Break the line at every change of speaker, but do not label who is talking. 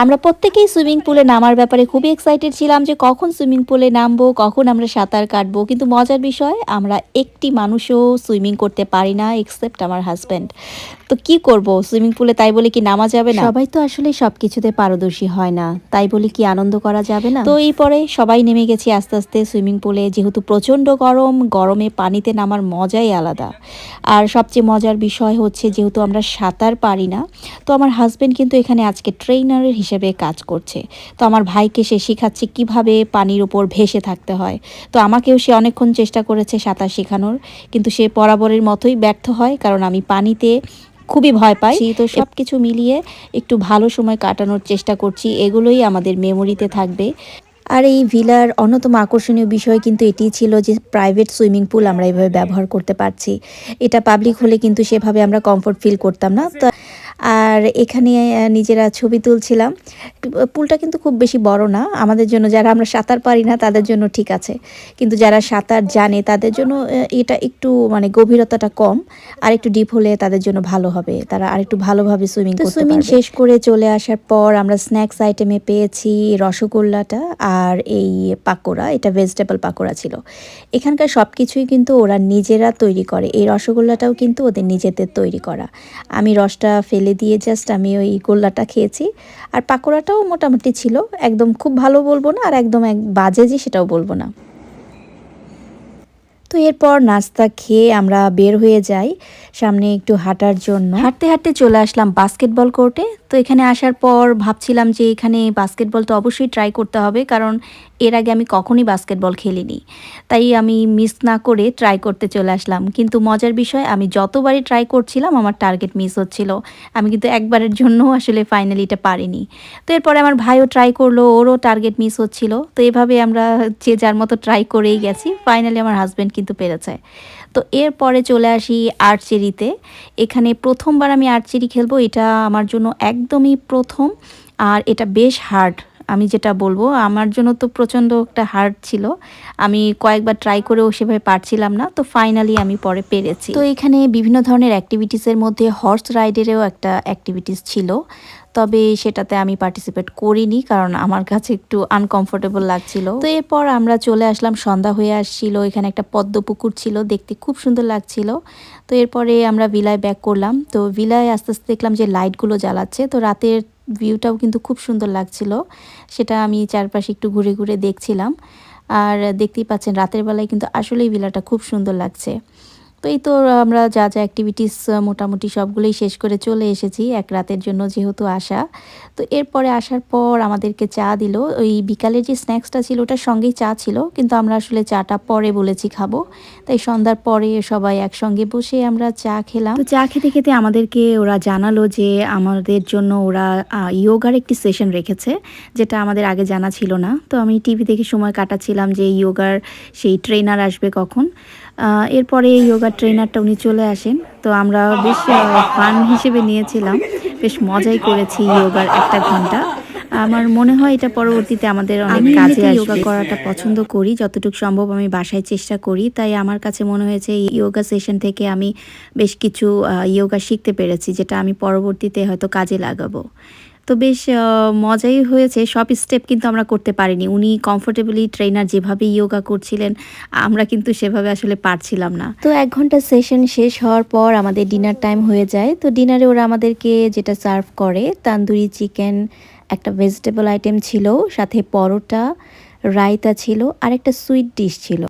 আমরা প্রত্যেকেই সুইমিং পুলে নামার ব্যাপারে খুবই এক্সাইটেড ছিলাম যে কখন সুইমিং পুলে নামবো কখন আমরা সাঁতার কাটবো। কিন্তু মজার বিষয় আমরা একটি মানুষও সুইমিং করতে পারি না এক্সেপ্ট আমার হাজব্যান্ড তো কি করব? সুইমিং পুলে তাই বলে কি নামা যাবে না? সবাই তো আসলে সব কিছুতে পারদর্শী হয় না। তাই বলে কি আনন্দ করা যাবে না? তো এই পরে সবাই নেমে গেছি আস্তে আস্তে সুইমিং পুলে। যেহেতু প্রচণ্ড গরম গরমে পানিতে নামার মজাই আলাদা। আর সবচেয়ে মজার বিষয় হচ্ছে যেহেতু আমরা সাঁতার পারি না তো আমার হাজব্যান্ড কিন্তু এখানে আজকে ট্রেনারের হিসেবে কাজ করছে। তো আমার ভাইকে সে শেখাচ্ছে কীভাবে পানির উপর ভেসে থাকতে হয়। তো আমাকেও সে অনেকক্ষণ চেষ্টা করেছে সাঁতার শেখানোর কিন্তু সে বরাবরের মতোই ব্যর্থ হয় কারণ আমি পানিতে খুবই ভয় পাই। তো সব কিছু মিলিয়ে একটু ভালো সময় কাটানোর চেষ্টা করছি এগুলোই আমাদের মেমোরিতে থাকবে। আর এই ভিলার অন্যতম আকর্ষণীয় বিষয় কিন্তু এটি ছিল যে প্রাইভেট সুইমিং পুল আমরা এভাবে ব্যবহার করতে পারছি। এটা পাবলিক হলে কিন্তু সেভাবে আমরা কমফোর্ট ফিল করতাম না। তো আর এখানে নিজেরা ছবি তুলছিলাম। পুলটা কিন্তু খুব বেশি বড় না। আমাদের জন্য যারা আমরা সাঁতার পারি না তাদের জন্য ঠিক আছে। কিন্তু যারা সাঁতার জানে তাদের জন্য এটা একটু মানে গভীরতাটা কম। আর একটু ডিপ হলে তাদের জন্য ভালো হবে। তারা আর একটু ভালোভাবে সুইমিং সুইমিং শেষ করে চলে আসার পর আমরা স্ন্যাক্স আইটেমে পেয়েছি রসগোল্লাটা। আর এই পাকোড়া, এটা ভেজিটেবল পাকোড়া ছিল। এখানকার সব কিছুই কিন্তু ওরা নিজেরা তৈরি করে। এই রসগোল্লাটাও কিন্তু ওদের নিজেদের তৈরি করা। আমি রসটা ফেলে দিয়ে জাস্ট আমি ওই গোল্লাটা খেয়েছি। আর পাকোড়াটাও মোটামুটি ছিল। একদম খুব ভালো বলব না, আর একদম এক বাজে যে সেটাও বলব না। তো এরপর নাস্তা খেয়ে আমরা বের হয়ে যাই সামনে একটু হাঁটার জন্য। হাঁটতে হাঁটতে চলে আসলাম বাস্কেটবল কোর্টে তো এখানে আসার পর ভাবছিলাম যে এখানে বাস্কেটবল তো অবশ্যই ট্রাই করতে হবে, কারণ এর আগে আমি কখনই বাস্কেটবল খেলিনি। তাই আমি মিস না করে ট্রাই করতে চলে আসলাম। কিন্তু মজার বিষয়, আমি যতবারই ট্রাই করছিলাম, আমার টার্গেট মিস হচ্ছিল। আমি কিন্তু একবারের জন্য আসলে ফাইনালি এটা পারিনি। তো এরপরে আমার ভাইও ট্রাই করল, ওরও টার্গেট মিস হচ্ছিল। তো এভাবে আমরা যে যার মতো ট্রাই করেই গেছি। ফাইনালি আমার হাজব্যান্ড কিন্তু পেরেছে। তো এরপরে চলে আসি আর্চেরিতে। এখানে প্রথমবার আমি আর্চেরি খেলব, এটা আমার জন্য একদমই প্রথম, আর এটা বেশ হার্ড আমি যেটা বলব, আমার জন্য তো প্রচণ্ড একটা হার্ড ছিল। আমি কয়েকবার ট্রাই করেও সেভাবে পারছিলাম না, তো ফাইনালি আমি পরে পেরেছি। তো এখানে বিভিন্ন ধরনের অ্যাক্টিভিটিসের মধ্যে হর্স রাইডেরও একটা অ্যাক্টিভিটিস ছিল। তবে সেটাতে আমি পার্টিসিপেট করিনি, কারণ আমার কাছে একটু আনকমফোর্টেবল লাগছিল। তো এরপর আমরা চলে আসলাম, সন্ধ্যা হয়ে আসছিল, এখানে একটা পদ্ম পুকুর ছিল, দেখতে খুব সুন্দর লাগছিল। তো এরপরে আমরা ভিলায় ব্যাক করলাম। তো ভিলায় আস্তে আস্তে দেখলাম যে লাইটগুলো জ্বালাচ্ছে, তো রাতের ভিউটাও কিন্তু খুব সুন্দর লাগছিল। সেটা আমি চারপাশে একটু ঘুরে ঘুরে দেখছিলাম। আর দেখতেই পাচ্ছেন, রাতের বেলায় কিন্তু আসলেই ভিলাটা খুব সুন্দর লাগছে। তো এই তো আমরা যা যা অ্যাক্টিভিটিস মোটামুটি সবগুলোই শেষ করে চলে এসেছি এক রাতের জন্য যেহেতু আসা। তো এরপরে আসার পর আমাদেরকে চা দিল। ওই বিকালের যে স্ন্যাক্সটা ছিল ওটার সঙ্গেই চা ছিল, কিন্তু আমরা আসলে চাটা পরে বলেছি খাব। তাই সন্ধ্যার পরে সবাই একসঙ্গে বসে আমরা চা খেলাম। তো চা খেতে খেতে আমাদেরকে ওরা জানালো যে আমাদের জন্য ওরা ইয়োগার একটি সেশন রেখেছে, যেটা আমাদের আগে জানা ছিল না। তো আমি টিভি দেখে সময় কাটাচ্ছিলাম যে ইয়োগার সেই ট্রেনার আসবে কখন। এরপরে ইয়োগা ট্রেনারটা উনি চলে আসেন। তো আমরা বেশ ফান হিসেবে নিয়েছিলাম। বেশ মজাই করেছি ইয়োগার একটা ঘণ্টা। আমার মনে হয় এটা পরবর্তীতে আমাদের অনেক কাজে ইয়োগা করাটা পছন্দ করি যতটুকু সম্ভব আমি বাসায় চেষ্টা করি। তাই আমার কাছে মনে হয়েছে এই ইয়োগা সেশন থেকে আমি বেশ কিছু ইয়োগা শিখতে পেরেছি যেটা আমি পরবর্তীতে হয়তো কাজে লাগাবো। তো বেশ মজাই হয়েছে। সব স্টেপ কিন্তু আমরা করতে পারিনি। উনি কমফোর্টেবলি ট্রেনার যেভাবে ইয়োগা করছিলেন, আমরা কিন্তু সেভাবে আসলে পারছিলাম না। তো এক ঘণ্টা সেশন শেষ হওয়ার পর আমাদের ডিনার টাইম হয়ে যায়। তো ডিনারে ওরা আমাদেরকে যেটা সার্ভ করে, তান্দুরি চিকেন একটা ভেজিটেবল আইটেম ছিল, সাথে পরোটা, রায়তা ছিল, আর একটা সুইট ডিশ ছিল।